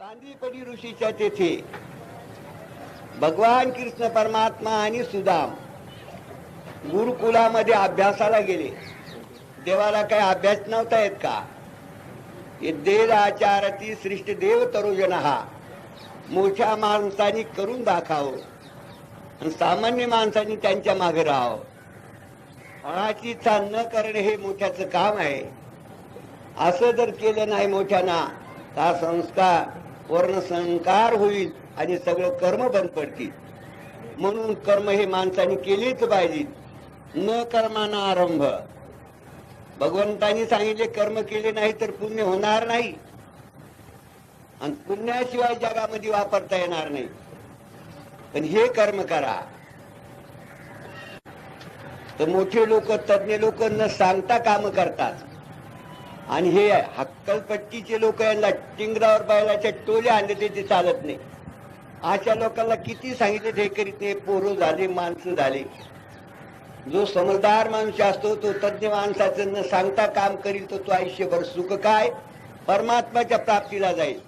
सांदीपडी ऋषीच्या तेथे. भगवान कृष्ण परमात्मा आणि सुदाम गुरुकुलामध्ये अभ्यासाला गेले. देवाला काही अभ्यास नव्हता येत का? हे देव आचारती सृष्ट देव तरुजन हा मोठ्या माणसांनी करून दाखावं. आणि सामान्य माणसांनी त्यांच्या मागे राहावं. फळाची इच्छा न करणे हे मोठ्याचं काम आहे. असं जर केलं नाही मोठ्याना हा संस्कार वर्ण संकार होईल आणि सगळं कर्म बंद पडतील. म्हणून कर्म हे माणसाने केलेच पाहिजे न कर्माना आरंभ. भगवंतानी सांगितले कर्म केले नाही तर पुण्य होणार नाही. आणि पुण्याशिवाय जगामध्ये वापरता येणार नाही. पण हे कर्म करा. तर मोठे लोक तज्ञ लोक न सांगता काम करतात. आणि हे हक्कलपट्टीचे लोक यांना टिंगरावर बैलाच्या टोल्या आणले ते ते चालत नाही. अशा लोकांना किती सांगितले ते करीत नाही पोरं झाले माणसं झाले. जो समजदार माणूस असतो तो तज्ञ माणसाचं न सांगता काम करील तर तो आयुष्यभर सुख काय? परमात्माच्या प्राप्तीला जाईल.